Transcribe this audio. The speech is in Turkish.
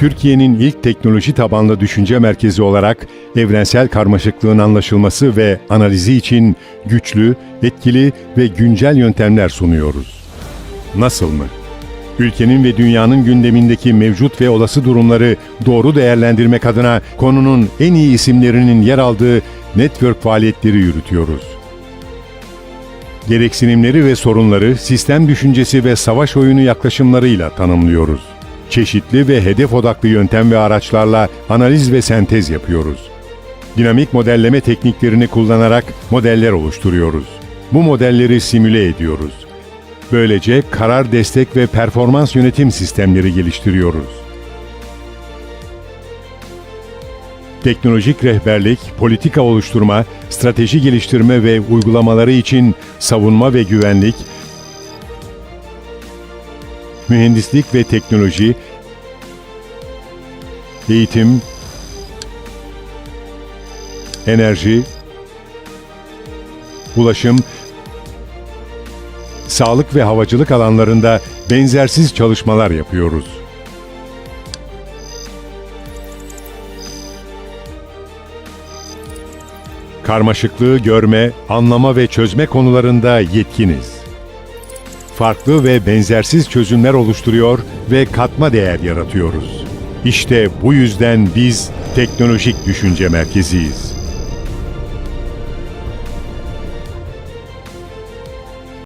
Türkiye'nin ilk teknoloji tabanlı düşünce merkezi olarak evrensel karmaşıklığın anlaşılması ve analizi için güçlü, etkili ve güncel yöntemler sunuyoruz. Nasıl mı? Ülkenin ve dünyanın gündemindeki mevcut ve olası durumları doğru değerlendirmek adına konunun en iyi isimlerinin yer aldığı network faaliyetleri yürütüyoruz. Gereksinimleri ve sorunları sistem düşüncesi ve savaş oyunu yaklaşımlarıyla tanımlıyoruz. Çeşitli ve hedef odaklı yöntem ve araçlarla analiz ve sentez yapıyoruz. Dinamik modelleme tekniklerini kullanarak modeller oluşturuyoruz. Bu modelleri simüle ediyoruz. Böylece karar destek ve performans yönetim sistemleri geliştiriyoruz. Teknolojik rehberlik, politika oluşturma, strateji geliştirme ve uygulamaları için savunma ve güvenlik, mühendislik ve teknoloji, eğitim, enerji, ulaşım, sağlık ve havacılık alanlarında benzersiz çalışmalar yapıyoruz. Karmaşıklığı görme, anlama ve çözme konularında yetkiniz. Farklı ve benzersiz çözümler oluşturuyor ve katma değer yaratıyoruz. İşte bu yüzden biz teknolojik düşünce merkeziyiz.